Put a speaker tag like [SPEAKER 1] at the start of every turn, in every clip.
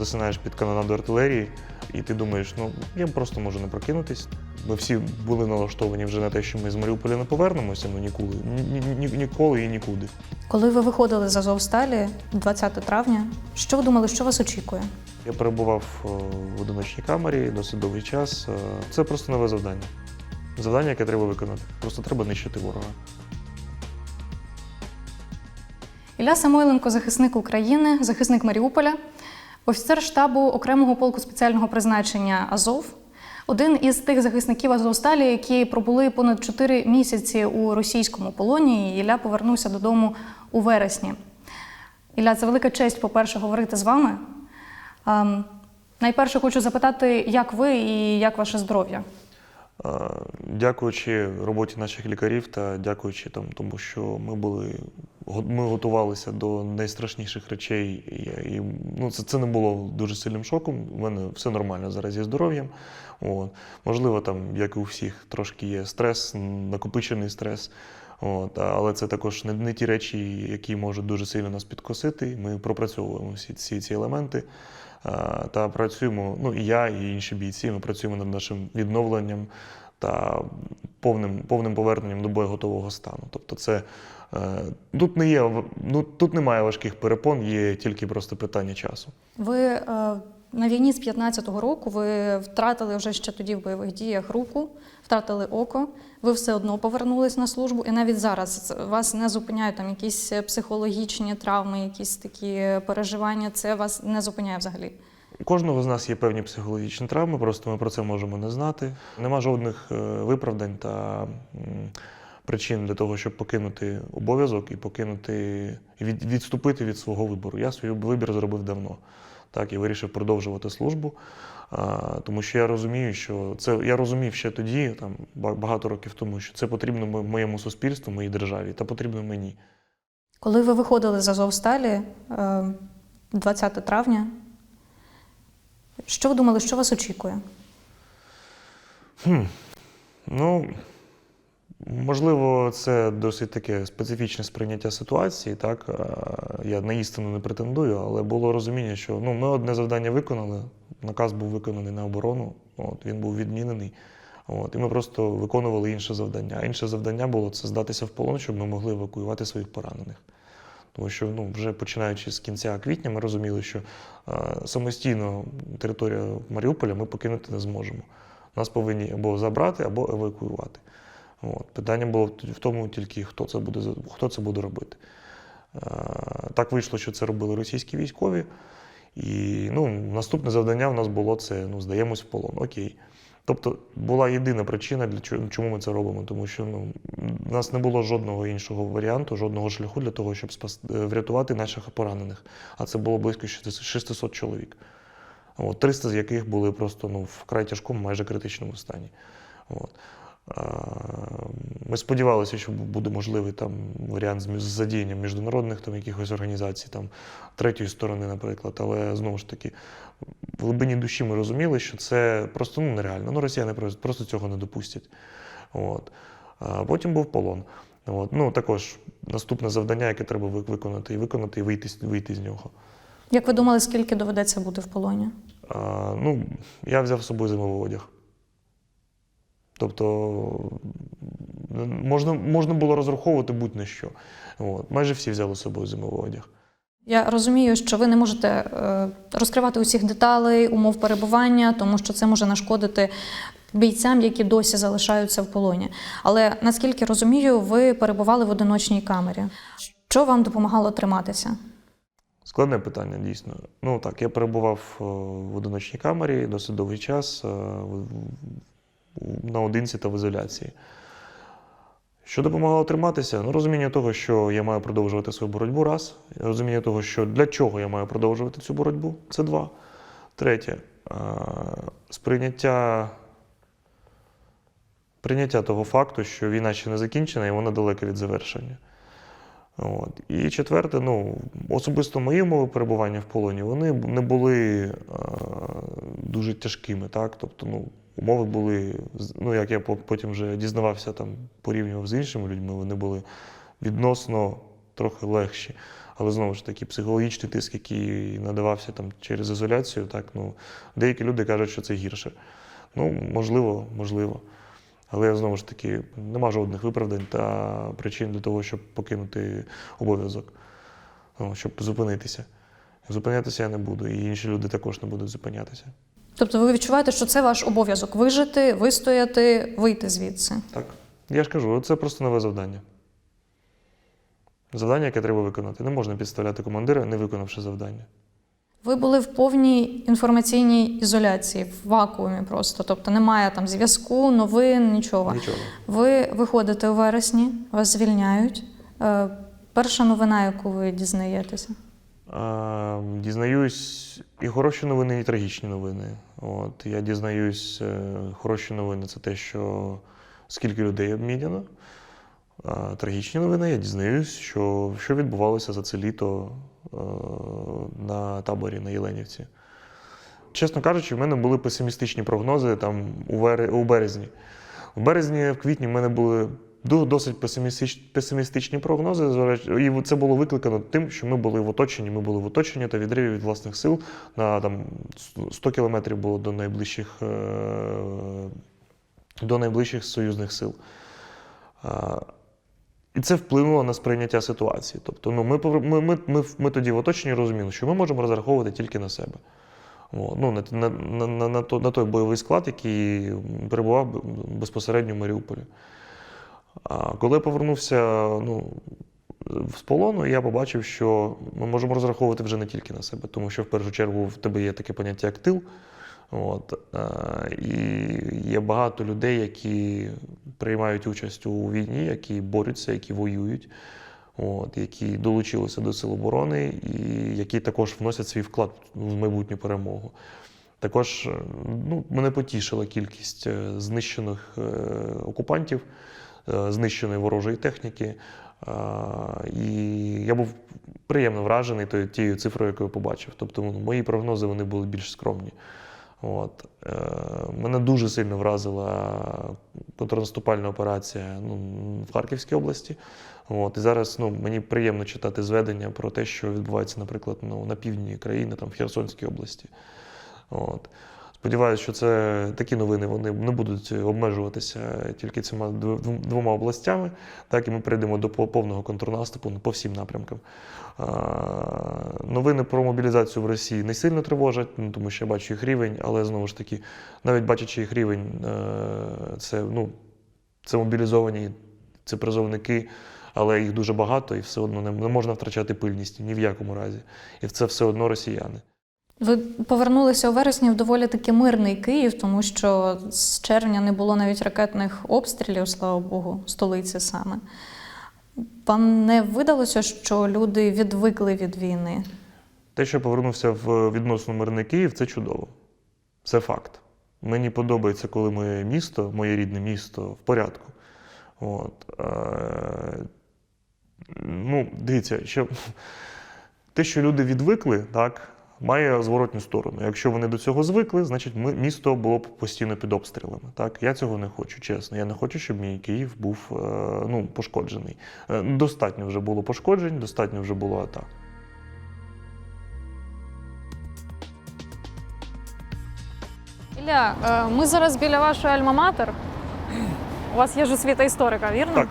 [SPEAKER 1] Засинаєш під канонаду артилерії, і ти думаєш, ну я просто можу не прокинутись. Ми всі були налаштовані вже на те, що ми з Маріуполя не повернемося, ну ніколи, ні, ні, ні- ніколи і нікуди.
[SPEAKER 2] Коли ви виходили з Азовсталі 20 травня, що ви думали, що вас очікує?
[SPEAKER 1] Я перебував е, в одиночній камері досить довгий час. Е, Це просто нове завдання. Завдання, яке треба виконати. Просто треба нищити ворога.
[SPEAKER 2] Ілля Самойленко, захисник України, захисник Маріуполя, офіцер штабу окремого полку спеціального призначення Азов. Один із тих захисників Азовсталі, які пробули понад 4 місяці у російському полоні, і Ілля повернувся додому у вересні. Ілля, це велика честь, по-перше, говорити з вами. Ем, найперше хочу запитати, як ви і як ваше здоров'я?
[SPEAKER 1] Дякуючи роботі наших лікарів та дякуючи там, тому що ми були ми готувалися до найстрашніших речей, і, і ну, це, це не було дуже сильним шоком. У мене все нормально зараз зі здоров'ям. Можливо, там, як і у всіх, трошки є стрес, накопичений стрес. От, але це також не, не ті речі, які можуть дуже сильно нас підкосити. Ми пропрацьовуємо всі ці, ці елементи та працюємо. Ну і я, і інші бійці. Ми працюємо над нашим відновленням та повним, повним поверненням до боєготового стану. Тобто, це е, тут не є ну, тут немає важких перепон, є тільки просто питання часу.
[SPEAKER 2] Ви е, на війні з 15-го року ви втратили вже ще тоді в бойових діях руку, втратили око. Ви все одно повернулись на службу, і навіть зараз вас не зупиняють там якісь психологічні травми, якісь такі переживання. Це вас не зупиняє взагалі.
[SPEAKER 1] У кожного з нас є певні психологічні травми, просто ми про це можемо не знати. Нема жодних е, виправдань та причин для того, щоб покинути обов'язок і покинути від, відступити від свого вибору. Я свій вибір зробив давно. Так, і вирішив продовжувати службу, а, тому що я розумію, що це я розумів ще тоді, там багато років тому, що це потрібно моєму суспільству, моїй державі, та потрібно мені.
[SPEAKER 2] Коли ви виходили з Азовсталі е, 20 травня, що ви думали, що вас очікує?
[SPEAKER 1] Хм. Ну, можливо, це досить таке специфічне сприйняття ситуації. Так? Я на істину не претендую, але було розуміння, що ну, ми одне завдання виконали, наказ був виконаний на оборону, от, він був відмінений. От, і ми просто виконували інше завдання. А інше завдання було це здатися в полон, щоб ми могли евакуювати своїх поранених. Тому що ну, вже починаючи з кінця квітня, ми розуміли, що е, самостійно територію Маріуполя ми покинути не зможемо. Нас повинні або забрати, або евакуювати. От. Питання було в тому тільки, хто це буде, хто це буде робити. Е, Так вийшло, що це робили російські військові. І ну, наступне завдання в нас було це ну, здаємось в полон. Окей. Тобто була єдина причина, для чому ми це робимо, тому що ну, в нас не було жодного іншого варіанту, жодного шляху для того, щоб спас, е, врятувати наших поранених. А це було близько 600 600 чоловік. От, 300 з яких були просто ну, в край тяжкому, майже критичному стані. От. Ми сподівалися, що буде можливий там варіант з задіянням міжнародних там, якихось організацій, там, третьої сторони, наприклад. Але знову ж таки, в глибині душі ми розуміли, що це просто ну, нереально. Ну, росіяни просто, цього не допустять. От. А потім був полон. От. Ну, також наступне завдання, яке треба виконати, і виконати, і вийти, вийти з нього.
[SPEAKER 2] Як ви думали, скільки доведеться бути в полоні?
[SPEAKER 1] А, ну, я взяв з собою зимовий одяг. Тобто можна, можна було розраховувати будь-на що. От. Майже всі взяли з собою зимовий одяг.
[SPEAKER 2] Я розумію, що ви не можете е, розкривати усіх деталей, умов перебування, тому що це може нашкодити бійцям, які досі залишаються в полоні. Але наскільки розумію, ви перебували в одиночній камері. Що вам допомагало триматися?
[SPEAKER 1] Складне питання, дійсно. Ну так, я перебував е, в одиночній камері досить довгий час е, наодинці та в ізоляції. Що допомагало триматися? Ну, розуміння того, що я маю продовжувати свою боротьбу, раз. Розуміння того, що для чого я маю продовжувати цю боротьбу це два. Третє сприйняття, прийняття того факту, що війна ще не закінчена і вона далека від завершення. От. І четверте, ну, особисто мої умови перебування в полоні, вони не були е, дуже тяжкими. Так? Тобто, ну, умови були, ну, як я потім вже дізнавався, там, порівнював з іншими людьми, вони були відносно трохи легші. Але знову ж таки, психологічний тиск, який надавався там через ізоляцію, так ну деякі люди кажуть, що це гірше. Ну, можливо, можливо. Але знову ж таки, нема жодних виправдань та причин для того, щоб покинути обов'язок, ну, щоб зупинитися. Зупинятися я не буду, і інші люди також не будуть зупинятися.
[SPEAKER 2] Тобто ви відчуваєте, що це ваш обов'язок вижити, вистояти, вийти звідси.
[SPEAKER 1] Так. Я ж кажу, це просто нове завдання. Завдання, яке треба виконати. Не можна підставляти командира, не виконавши завдання.
[SPEAKER 2] Ви були в повній інформаційній ізоляції, в вакуумі просто. Тобто немає там зв'язку, новин, нічого.
[SPEAKER 1] Нічого.
[SPEAKER 2] Ви виходите у вересні, вас звільняють. Е, перша новина, яку ви дізнаєтеся.
[SPEAKER 1] А, дізнаюсь і хороші новини, і трагічні новини. От, я дізнаюсь, е, хороші новини це те, що скільки людей обміняно. Трагічні новини я дізнаюсь, що, що відбувалося за це літо е, на таборі на Єленівці. Чесно кажучи, в мене були песимістичні прогнози там у, вер... у березні. В квітні в мене були досить песимістичні прогнози. І це було викликано тим, що ми були в оточенні. Ми були в оточенні та відриві від власних сил. На там 100 кілометрів було до найближчих, е, до найближчих союзних сил. І це вплинуло на сприйняття ситуації. Тобто, ну, ми, ми, ми, ми, ми тоді в оточенні розуміли, що ми можемо розраховувати тільки на себе. Ну, на, на, на, на, на, той бойовий склад, який перебував безпосередньо в Маріуполі. А коли повернувся ну, з полону, я побачив, що ми можемо розраховувати вже не тільки на себе, тому що в першу чергу в тебе є таке поняття як тил. От, е, і є багато людей, які приймають участь у війні, які борються, які воюють, от, які долучилися до Сил оборони і які також вносять свій вклад в майбутню перемогу. Також е, ну, мене потішила кількість е, знищених окупантів, знищеної ворожої техніки. Е, І я був приємно вражений тією цифрою, яку я побачив. Тобто ну, мої прогнози вони були більш скромні. От. Е, Мене дуже сильно вразила контрнаступальна операція ну, в Харківській області. От. І зараз ну, мені приємно читати зведення про те, що відбувається, наприклад, ну, на півдні країни, там, в Херсонській області. От. Сподіваюся, що це такі новини вони не будуть обмежуватися тільки цими двома областями. Так, і ми перейдемо до повного контрнаступу по всім напрямкам. Новини про мобілізацію в Росії не сильно тривожать, ну, тому що я бачу їх рівень, але знову ж таки, навіть бачачи їх рівень, е, це, ну, це мобілізовані, це призовники, але їх дуже багато, і все одно не можна втрачати пильність ні в якому разі. І це все одно росіяни.
[SPEAKER 2] Ви повернулися у вересні в доволі таки мирний Київ, тому що з червня не було навіть ракетних обстрілів, слава Богу, столиці саме. Вам не видалося, що люди відвикли від війни?
[SPEAKER 1] Те, що повернувся в відносно мирний Київ, це чудово. Це факт. Мені подобається, коли моє місто, моє рідне місто в порядку. От. Е, ну, дивіться, що те, що люди відвикли, так, має зворотню сторону. Якщо вони до цього звикли, значить ми, місто було б постійно під обстрілами. Так? Я цього не хочу, чесно. Я не хочу, щоб мій Київ був е, ну, пошкоджений. Е, достатньо вже було пошкоджень, достатньо вже було атак.
[SPEAKER 2] Ілля, е, ми зараз біля вашої альма-матер. У вас є ж освіта історика, вірно?
[SPEAKER 1] Так.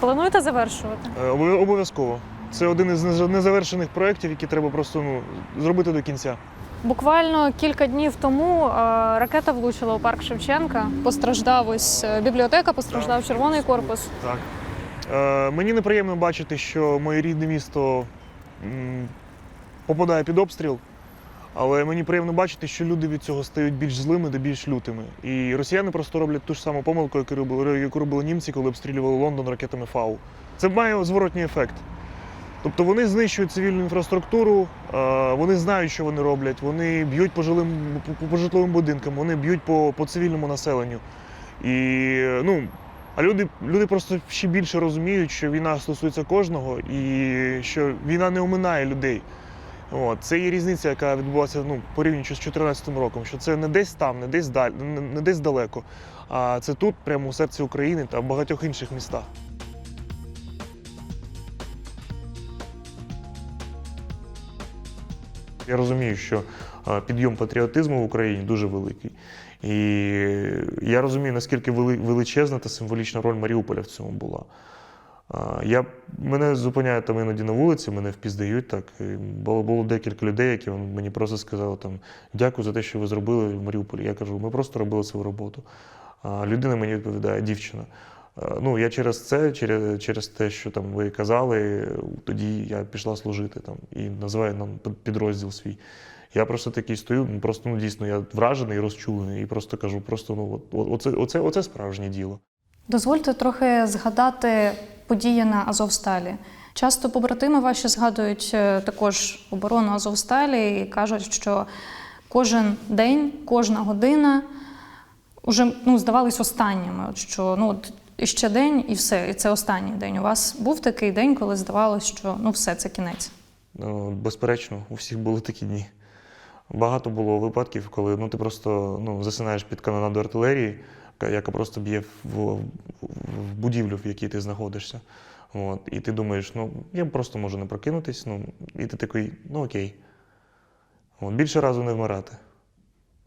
[SPEAKER 2] Плануєте завершувати?
[SPEAKER 1] Обов'язково. Це один із незавершених проєктів, які треба просто ну, зробити до кінця.
[SPEAKER 2] Буквально кілька днів тому е, ракета влучила у парк Шевченка. Постраждав ось е, бібліотека, постраждав червоний корпус.
[SPEAKER 1] Так. Е, мені неприємно бачити, що моє рідне місто м, попадає під обстріл, але мені приємно бачити, що люди від цього стають більш злими та більш лютими. І росіяни просто роблять ту ж саму помилку, яку робили, яку робили німці, коли обстрілювали Лондон ракетами Фау. Це має зворотній ефект. Тобто вони знищують цивільну інфраструктуру, е, вони знають, що вони роблять, вони б'ють по жилим по, житловим будинкам, вони б'ють по, по цивільному населенню. І ну, а люди, люди просто ще більше розуміють, що війна стосується кожного і що війна не оминає людей. От, це є різниця, яка відбулася ну, порівнюючи з 2014 роком, що це не десь там, не десь даль, не десь далеко, а це тут, прямо у серці України та в багатьох інших містах. Я розумію, що е, підйом патріотизму в Україні дуже великий. І я розумію, наскільки величезна та символічна роль Маріуполя в цьому була. Я, мене зупиняють там іноді на вулиці, мене впіздають так. Було, було декілька людей, які мені просто сказали там, дякую за те, що ви зробили в Маріуполі. Я кажу, ми просто робили свою роботу. А людина мені відповідає, дівчина. А, Ну, я через це, через, через те, що там ви казали, тоді я пішла служити там і називаю нам підрозділ свій. Я просто такий стою, ну, просто ну дійсно я вражений, розчулений, і просто кажу, просто ну от, оце, оце, оце справжнє діло.
[SPEAKER 2] Дозвольте трохи згадати події на Азовсталі. Часто побратими ваші згадують е, також оборону Азовсталі і кажуть, що кожен день, кожна година вже ну, здавались останніми. Що ну от іще день, і все, і це останній день. У вас був такий день, коли здавалось, що ну все, це кінець.
[SPEAKER 1] Ну, безперечно, у всіх були такі дні. Багато було випадків, коли ну, ти просто ну, засинаєш під канонаду артилерії, яка просто б'є в, в, в будівлю, в якій ти знаходишся. От, і ти думаєш, ну я просто можу не прокинутись, ну, і ти такий, ну окей. От, більше разу не вмирати.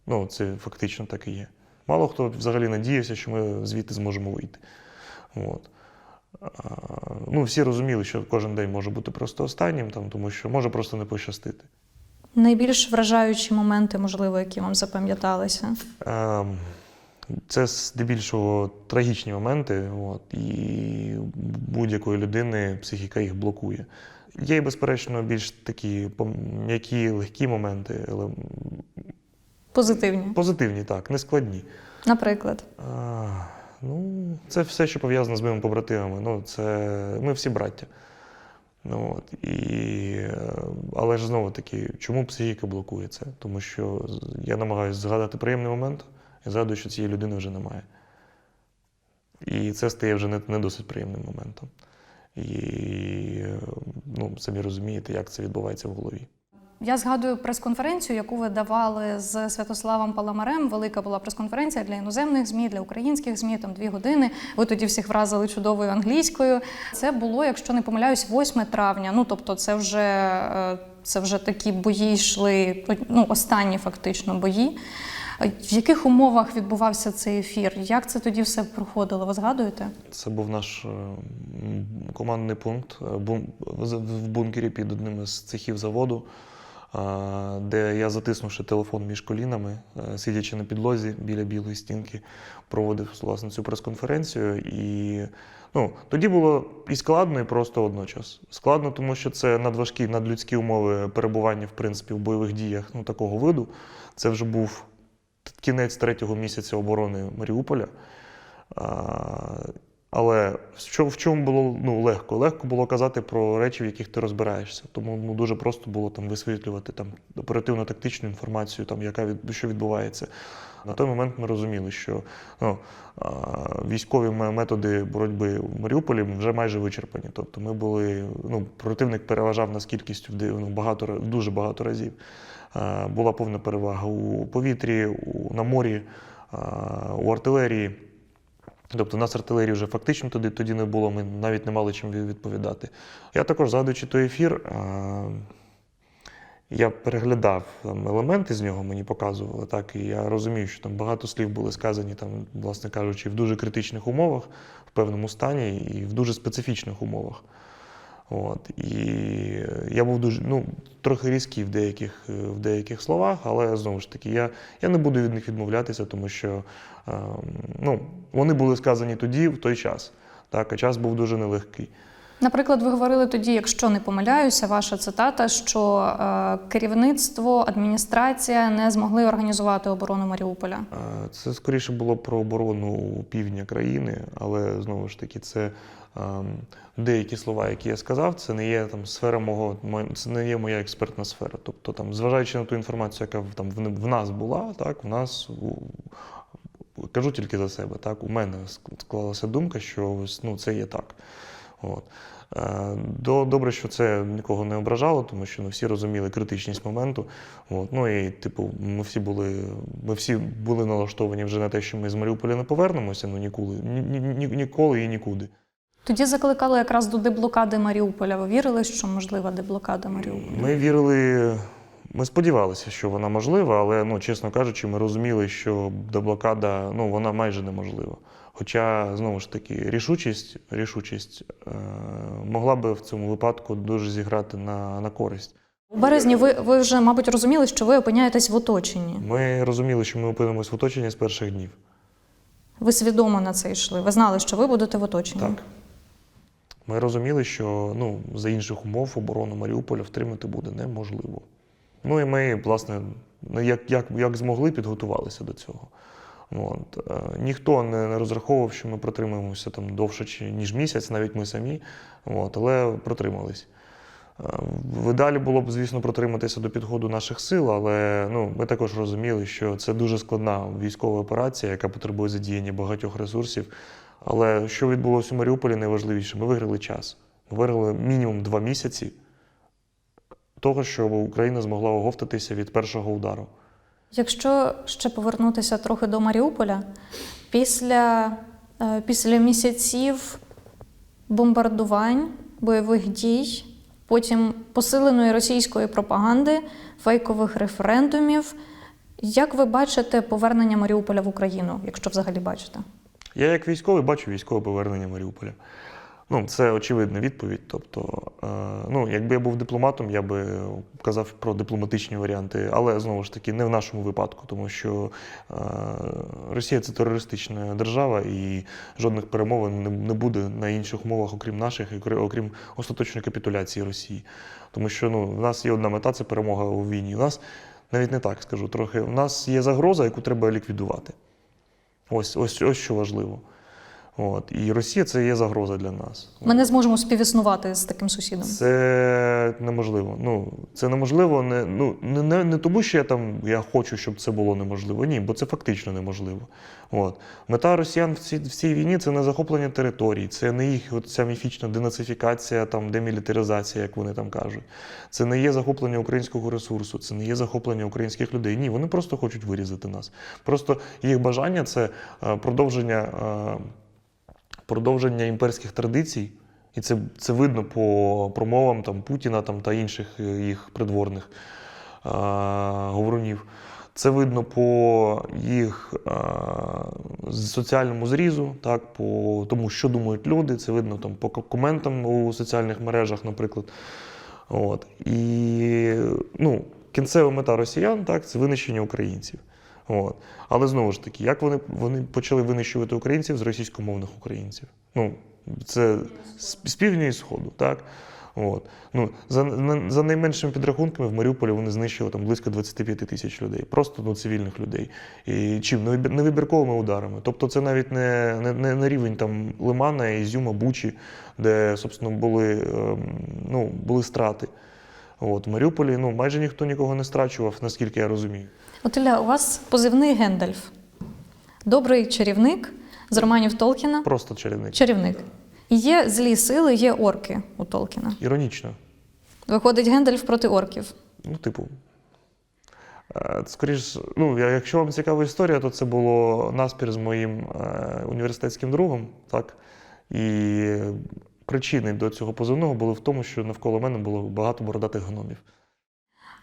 [SPEAKER 1] Ну, це фактично так і є. Мало хто взагалі надіявся, що ми звідти зможемо вийти. От. Ну, всі розуміли, що кожен день може бути просто останнім, там, тому що може просто не пощастити.
[SPEAKER 2] Найбільш вражаючі моменти, можливо, які вам запам'яталися.
[SPEAKER 1] Ем, Це здебільшого трагічні моменти, от, і будь-якої людини психіка їх блокує. Є, безперечно, більш такі м'які, легкі моменти, але
[SPEAKER 2] Позитивні,
[SPEAKER 1] позитивні, так, не складні.
[SPEAKER 2] наприклад.
[SPEAKER 1] А, ну, це все, що пов'язано з моїми побратимами. Ну, це ми всі браття. Ну, от, і, е, але ж знову таки, чому психіка блокує це? Тому що я намагаюся згадати приємний момент і згадую, що цієї людини вже немає. І це стає вже не, не досить приємним моментом. І е, ну, самі розумієте, як це відбувається в голові.
[SPEAKER 2] Я згадую прес-конференцію, яку ви давали з Святославом Паламарем. Велика була прес-конференція для іноземних ЗМІ, для українських ЗМІ, там дві години. Ви тоді всіх вразили чудовою англійською. Це було, якщо не помиляюсь, 8 травня. Ну тобто, це вже, е, це вже такі бої йшли, ну останні фактично бої. В яких умовах відбувався цей ефір? Як це тоді все проходило? Ви згадуєте?
[SPEAKER 1] Це був наш е, командний пункт е, в бункері під одним із цехів заводу, де я, затиснувши телефон між колінами, е, сидячи на підлозі біля білої стінки, проводив власне цю прес-конференцію. І ну, тоді було і складно, і просто одночас. Складно, тому що це надважкі, надлюдські умови перебування в принципі в бойових діях ну, такого виду. Це вже був кінець третього місяця оборони Маріуполя. Але в чому було ну, легко? Легко було казати про речі, в яких ти розбираєшся. Тому ну, дуже просто було там висвітлювати там, оперативно-тактичну інформацію, там, яка від, що відбувається. На той момент ми розуміли, що ну, військові методи боротьби в Маріуполі вже майже вичерпані. Тобто ми були, ну, противник переважав нас кількістю ну, багато, дуже багато разів. Була повна перевага у повітрі, у, на морі, у артилерії. Тобто нас артилерії вже фактично тоді, тоді не було, ми навіть не мали чим відповідати. Я також, згадуючи той ефір, я переглядав там, елементи з нього, мені показували, так, і я розумію, що там багато слів були сказані, там, власне кажучи, в дуже критичних умовах, в певному стані і в дуже специфічних умовах. От, і я був дуже ну, трохи різкий в деяких, е, в деяких словах, але знову ж таки, я, я не буду від них відмовлятися, тому що ем, ну, вони були сказані тоді, в той час. Так, а час був дуже нелегкий.
[SPEAKER 2] Наприклад, ви говорили тоді, якщо не помиляюся, ваша цитата, що е, керівництво, адміністрація не змогли організувати оборону Маріуполя.
[SPEAKER 1] Е, Це скоріше було про оборону півдня країни, але знову ж таки, це деякі слова, які я сказав, це не є там сфера мого, це не є моя експертна сфера. Тобто, там, зважаючи на ту інформацію, яка там в, нас була, так, в нас кажу тільки за себе, так, у мене ск- склалася думка, що ну, це є так. От. Е, До, добре, що це нікого не ображало, тому що ну, всі розуміли критичність моменту. От. Ну і, типу, ми всі були, ми всі були налаштовані вже на те, що ми з Маріуполя не повернемося, ну ніколи, ні, ні, ні- ніколи і нікуди.
[SPEAKER 2] Тоді закликали якраз до деблокади Маріуполя. Ви вірили, що можлива деблокада Маріуполя?
[SPEAKER 1] Ми вірили, Ми сподівалися, що вона можлива, але ну, чесно кажучи, ми розуміли, що деблокада ну, вона майже неможлива. Хоча, знову ж таки, рішучість, рішучість е, могла би в цьому випадку дуже зіграти на, на користь.
[SPEAKER 2] У березні ви, ви вже, мабуть, розуміли, що ви опиняєтесь в оточенні.
[SPEAKER 1] Ми розуміли, що ми опинимось в оточенні з перших днів.
[SPEAKER 2] Ви свідомо на це йшли. Ви знали, що ви будете в оточенні.
[SPEAKER 1] Так. Ми розуміли, що ну, за інших умов оборону Маріуполя втримати буде неможливо. Ну і ми, власне, ну, як, як, як змогли, підготувалися до цього. От. Е, ніхто не, розраховував, що ми протримаємося там довше, ніж місяць, навіть ми самі, от, але протримались. Е, В ідеалі було б, звісно, протриматися до підходу наших сил, але ну, ми також розуміли, що це дуже складна військова операція, яка потребує задіяння багатьох ресурсів. Але що відбулося у Маріуполі, найважливіше, ми виграли час. Ми виграли мінімум два місяці того, щоб Україна змогла оговтатися від першого удару.
[SPEAKER 2] Якщо ще повернутися трохи до Маріуполя, після, е, після місяців бомбардувань, бойових дій, потім посиленої російської пропаганди, фейкових референдумів, як ви бачите повернення Маріуполя в Україну, якщо взагалі бачите?
[SPEAKER 1] Я як військовий бачу військове повернення Маріуполя. Ну, це очевидна відповідь. Тобто, е, ну, якби я був дипломатом, я би казав про дипломатичні варіанти, але знову ж таки не в нашому випадку, тому що е, Росія це терористична держава, і жодних перемовин не, буде на інших умовах, окрім наших, і окрім остаточної капітуляції Росії. Тому що ну, в нас є одна мета це перемога у війні. У нас навіть не так скажу трохи. У нас є загроза, яку треба ліквідувати. Ось, ось, ось що важливо. От. І Росія це є загроза для нас.
[SPEAKER 2] Ми не зможемо співіснувати з таким сусідом.
[SPEAKER 1] Це неможливо. Ну, це неможливо не, ну, не, не, не тому, що я там я хочу, щоб це було неможливо. Ні, бо це фактично неможливо. От. Мета росіян в цій, в цій війні це не захоплення територій, це не їх ця міфічна денацифікація, там, демілітаризація, як вони там кажуть. Це не є захоплення українського ресурсу, це не є захоплення українських людей. Ні, вони просто хочуть вирізати нас. Просто їх бажання це е, продовження. Продовження імперських традицій, і це, це видно по промовам там, Путіна там, та інших е, їх придворних е, говорунів. Це видно по їх е, соціальному зрізу, так, по тому, що думають люди. Це видно там, по коментам у соціальних мережах, наприклад. От. І ну, кінцева мета росіян так, це винищення українців. От. Але знову ж таки, як вони, вони почали винищувати українців з російськомовних українців? Ну, це з, півдня і сходу, так? От. Ну, за, за найменшими підрахунками в Маріуполі вони знищили там близько 25 тисяч людей, просто ну, цивільних людей. І чим? Невибірковими ударами. Тобто це навіть не, не, не рівень там, Лимана, Ізюма, Бучі, де, собственно, були, ем, ну, були страти. От, в Маріуполі ну, майже ніхто нікого не страчував, наскільки я розумію.
[SPEAKER 2] От Ілля, у вас позивний Гендальф. Добрий чарівник з романів Толкіна.
[SPEAKER 1] Просто чарівник.
[SPEAKER 2] Чарівник. Є злі сили, є орки у Толкіна.
[SPEAKER 1] Іронічно.
[SPEAKER 2] Виходить Гендальф проти орків.
[SPEAKER 1] Ну, типу. е, Скоріш, ну, якщо вам цікава історія, то це було наспір з моїм е, університетським другом. Так? І причини до цього позивного були в тому, що навколо мене було багато бородатих гномів.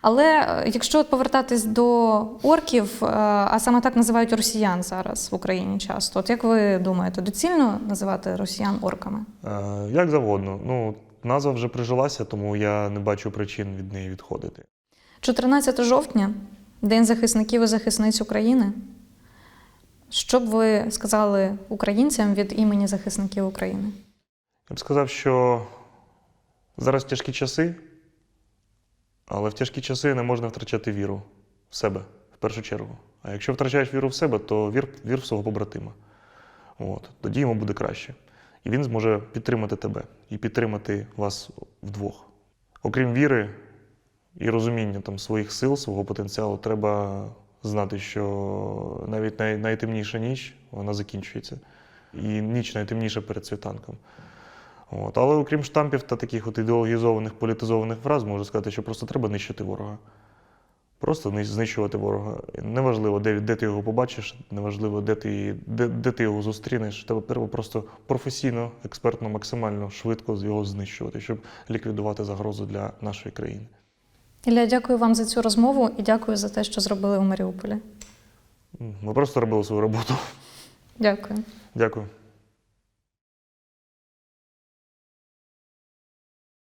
[SPEAKER 2] Але е, якщо от повертатись до орків, е, а саме так називають росіян зараз в Україні часто. От як ви думаєте, доцільно називати росіян орками?
[SPEAKER 1] Е, Як завгодно. Ну, назва вже прижилася, тому я не бачу причин від неї відходити.
[SPEAKER 2] 14 жовтня, День захисників і захисниць України. Що б ви сказали українцям від імені захисників України?
[SPEAKER 1] Я б сказав, що зараз тяжкі часи, але в тяжкі часи не можна втрачати віру в себе в першу чергу. А якщо втрачаєш віру в себе, то вір, вір в свого побратима. От, тоді йому буде краще. І він зможе підтримати тебе і підтримати вас вдвох. Окрім віри і розуміння там, своїх сил, свого потенціалу, треба знати, що навіть най, найтемніша ніч вона закінчується. І ніч найтемніша перед світанком. От. Але окрім штампів та таких от ідеологізованих, політизованих фраз, можу сказати, що просто треба нищити ворога. Просто знищувати ворога. Неважливо, де, де ти його побачиш, неважливо, де ти, де, де ти його зустрінеш. Тебе треба просто професійно, експертно, максимально швидко його знищувати, щоб ліквідувати загрозу для нашої країни.
[SPEAKER 2] Ілля, дякую вам за цю розмову і дякую за те, що зробили у Маріуполі.
[SPEAKER 1] Ми просто робили свою роботу.
[SPEAKER 2] Дякую.
[SPEAKER 1] Дякую.